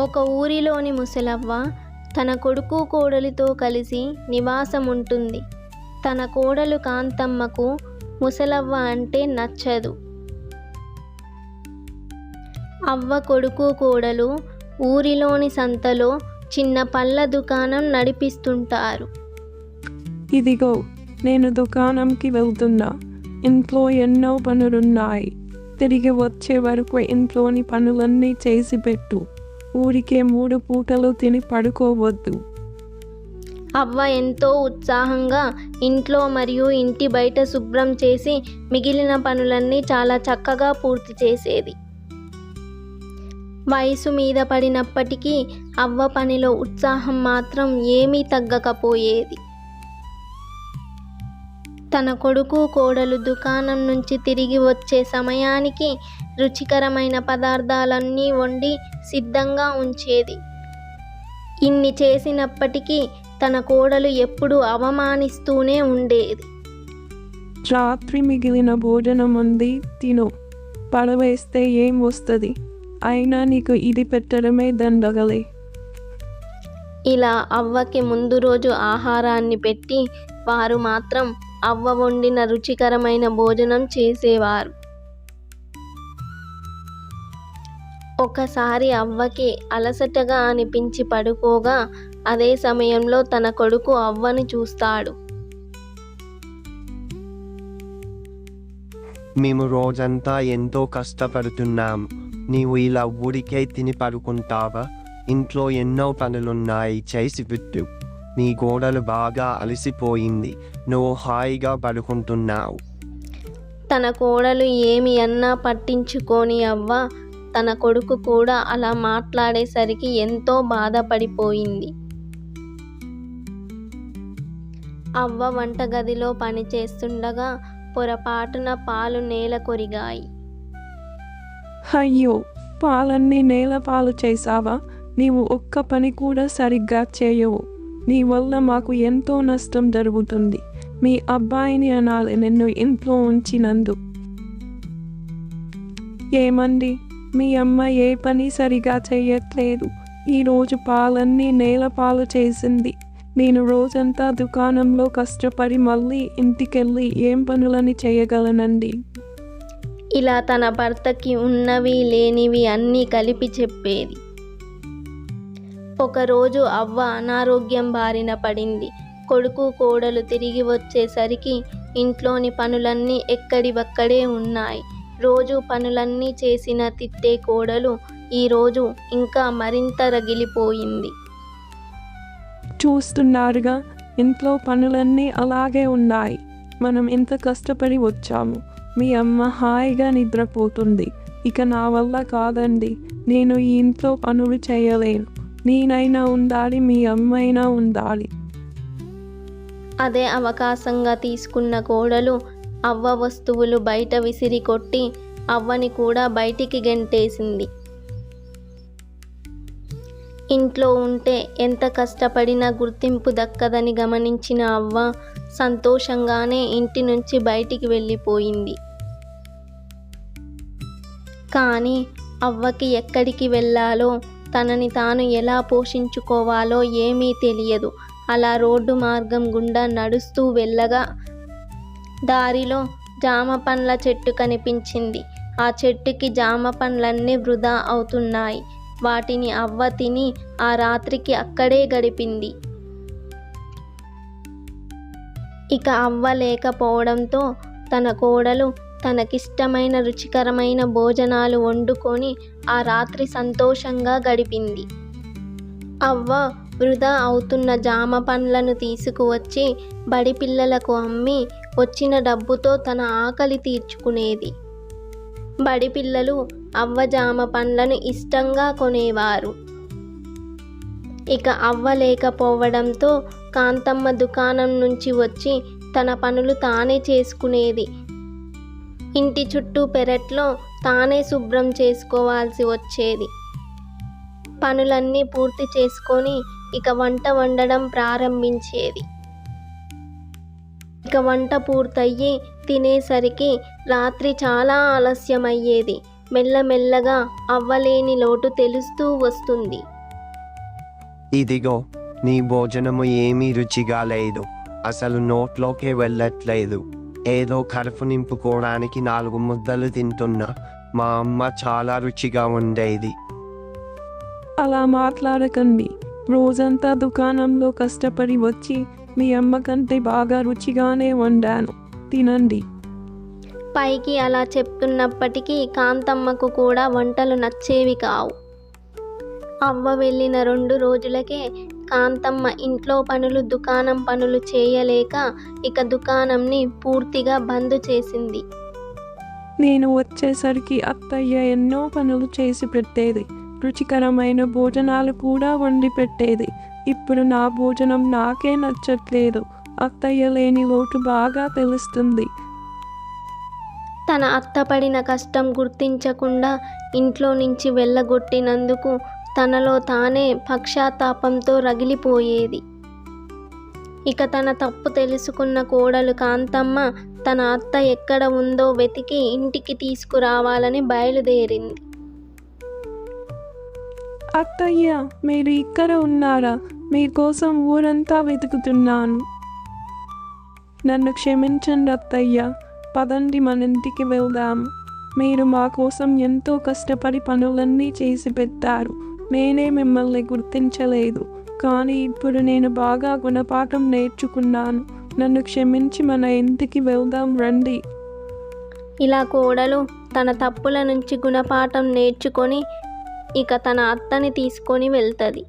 ఒక ఊరిలోని ముసలవ్వ తన కొడుకు కోడలితో కలిసి నివాసం ఉంటుంది తన కోడలు కాంతమ్మకు ముసలవ్వ అంటే నచ్చదు. అవ్వ కొడుకు కోడలు ఊరిలోని సంతలో చిన్న పళ్ళ దుకాణం నడిపిస్తుంటారు. ఇదిగో నేను దుకాణంకి వెళ్తున్నా. ఇంట్లో ఎన్నో పనులున్నాయి. తిరిగి వచ్చే వరకు ఇంట్లోని పనులన్నీ చేసి పెట్టు ఊరికే మూడు పూటలు తిని పడుకోవద్దు. అవ్వ ఎంతో ఉత్సాహంగా ఇంట్లో మరియు ఇంటి బయట శుభ్రం చేసి మిగిలిన పనులన్నీ చాలా చక్కగా పూర్తి చేసేది. వయసు మీద పడినప్పటికీ అవ్వ పనిలో ఉత్సాహం మాత్రం ఏమీ తగ్గకపోయేది. తన కొడుకు కోడలు దుకాణం నుంచి తిరిగి వచ్చే సమయానికి రుచికరమైన పదార్థాలన్నీ వండి సిద్ధంగా ఉంచేది. ఇన్ని చేసినప్పటికీ తన కోడలు ఎప్పుడూ అవమానిస్తూనే ఉండేది. రాత్రి మిగిలిన భోజనం ఉంది తిను పడవేస్తే ఏం వస్తుంది? అయినా నీకు ఇది పెట్టడమే దండగలే. ఇలా అవ్వకి ముందు రోజు ఆహారాన్ని పెట్టి వారు మాత్రం అవ్వ వండిన రుచికరమైన భోజనం చేసేవారు. ఒకసారి అవ్వకి అలసటగా అనిపించి పడుకోగా అదే సమయంలో తన కొడుకు అవ్వని చూస్తాడు. మేము రోజంతా ఎంతో కష్టపడుతున్నాం. నీవు ఇలా ఊరికే తిని పడుకుంటావా? ఇంట్లో ఎన్నో పనులున్నాయి చేసి పెట్టు. నీ గోడలు బాగా అలసిపోయింది. నువ్వు హాయిగా పడుకుంటున్నావు. తన కోడలు ఏమి అన్నా పట్టించుకోని అవ్వ తన కొడుకు కూడా అలా మాట్లాడేసరికి ఎంతో బాధపడిపోయింది. అవ్వ వంటగదిలో పనిచేస్తుండగా పొరపాటున పాలు నేల కొరిగాయి. అయ్యో పాలన్నీ నేల పాలు చేసావా నీవు ఒక్క పని కూడా సరిగ్గా చేయవు. నీ వల్ల మాకు ఎంతో నష్టం జరుగుతుంది. మీ అబ్బాయిని అనాలి నిన్ను ఇంట్లో ఉంచినందు. ఏమండి? మీ అమ్మ ఏ పని సరిగా చేయట్లేదు. ఈరోజు పాలన్నీ నేల పాలు చేసింది. నేను రోజంతా దుకాణంలో కష్టపడి మళ్ళీ ఇంటికెళ్ళి ఏం పనులని చేయగలనండి? ఇలా తన భర్తకి ఉన్నవి లేనివి అన్నీ కలిపి చెప్పేది. ఒకరోజు అవ్వ అనారోగ్యం బారిన పడింది. కొడుకు కోడలు తిరిగి వచ్చేసరికి ఇంట్లోని పనులన్నీ ఎక్కడివక్కడే ఉన్నాయి. రోజు పనులన్నీ చేసిన తిట్టే కోడలు ఈరోజు ఇంకా మరింత రగిలిపోయింది. చూస్తున్నారుగా ఇంట్లో పనులన్నీ అలాగే ఉన్నాయి. మనం ఎంత కష్టపడి వచ్చాము. మీ అమ్మ హాయిగా నిద్రపోతుంది. ఇక నా వల్ల కాదండి. నేను ఈ ఇంట్లో పనులు చేయలేను. నేనైనా ఉండాలి మీ అమ్మైనా ఉండాలి. అదే అవకాశంగా తీసుకున్న కోడలు అవ్వ వస్తువులు బయట విసిరి కొట్టి అవ్వని కూడా బయటికి గెంటేసింది. ఇంట్లో ఉంటే ఎంత కష్టపడినా గుర్తింపు దక్కదని గమనించిన అవ్వ సంతోషంగానే ఇంటి నుంచి బయటికి వెళ్ళిపోయింది. కానీ అవ్వకి ఎక్కడికి వెళ్ళాలో తనని తాను ఎలా పోషించుకోవాలో ఏమీ తెలియదు. అలా రోడ్డు మార్గం గుండా నడుస్తూ వెళ్ళగా దారిలో జామ పండ్ల చెట్టు కనిపించింది. ఆ చెట్టుకి జామ పండ్లన్నీ వృధా అవుతున్నాయి. వాటిని అవ్వ తిని ఆ రాత్రికి అక్కడే గడిపింది. ఇక అవ్వ లేకపోవడంతో తన కోడలు తనకిష్టమైన రుచికరమైన భోజనాలు వండుకొని ఆ రాత్రి సంతోషంగా గడిపింది. అవ్వ వృధా అవుతున్న జామ పండ్లను తీసుకువచ్చి బడి పిల్లలకు అమ్మి వచ్చిన డబ్బుతో తన ఆకలి తీర్చుకునేది. బడి పిల్లలు పండ్లను ఇష్టంగా కొనేవారు. ఇక అవ్వ లేకపోవడంతో కాంతమ్మ దుకాణం నుంచి వచ్చి తన పనులు తానే చేసుకునేది. ఇంటి చుట్టూ పెరట్లో తానే శుభ్రం చేసుకోవాల్సి వచ్చేది. పనులన్నీ పూర్తి చేసుకొని ఇక వంట వండడం ప్రారంభించేది. ఇక వంట పూర్తయ్యి తినేసరికి రాత్రి చాలా ఆలస్యమయ్యేది. మెల్లమెల్లగా అవ్వలేని లోటు తెలుస్తూ వస్తుంది. ఇదిగో నీ భోజనము ఏమీ రుచిగా లేదు. అసలు నోట్లోకే వెళ్ళట్లేదు. ఏదో కడుపు నింపుకోవడానికి నాలుగు ముద్దలు తింటున్నా. మా అమ్మ చాలా రుచిగా ఉండేది. అలా మాట్లాడకండి. రోజంతా దుకాణంలో కష్టపడి వచ్చి మీ అమ్మ కంటే బాగా రుచిగానే వండాను. తినండి. పైకి అలా చెప్తున్నప్పటికీ కాంతమ్మకు కూడా వంటలు నచ్చేవి కావు. అవ్వ వెళ్ళిన రెండు రోజులకే కాంతమ్మ ఇంట్లో పనులు దుకాణం పనులు చేయలేక ఇక దుకాణంని పూర్తిగా బంద్ చేసింది. నేను వచ్చేసరికి అత్తయ్య ఎన్నో పనులు చేసి పెట్టేది. రుచికరమైన భోజనాలు కూడా వండి పెట్టేది. ఇప్పుడు నా భోజనం నాకే నచ్చట్లేదు. అత్తయ్య లేని లోటు బాగా తెలుస్తుంది. తన అత్త పడిన కష్టం గుర్తించకుండా ఇంట్లో నుంచి వెళ్ళగొట్టినందుకు తనలో తానే పక్షాతాపంతో రగిలిపోయేది. ఇక తన తప్పు తెలుసుకున్న కోడలు కాంతమ్మ తన అత్త ఎక్కడ ఉందో వెతికి ఇంటికి తీసుకురావాలని బయలుదేరింది. అత్తయ్య మీరు ఇక్కడ ఉన్నారా? మీకోసం ఊరంతా వెతుకుతున్నాను. నన్ను క్షమించండి అత్తయ్య. పదండి మన ఇంటికి వెళ్దాం. మీరు మా కోసం ఎంతో కష్టపడి పనులన్నీ చేసి పెట్టారు. నేనే మిమ్మల్ని గుర్తించలేదు. కానీ ఇప్పుడు నేను బాగా గుణపాఠం నేర్చుకున్నాను. నన్ను క్షమించి మన ఇంటికి వెళ్దాం రండి. ఇలా కోడలు తన తప్పుల నుంచి గుణపాఠం నేర్చుకొని ఇక తన అత్తని తీసుకొని వెళ్తుంది.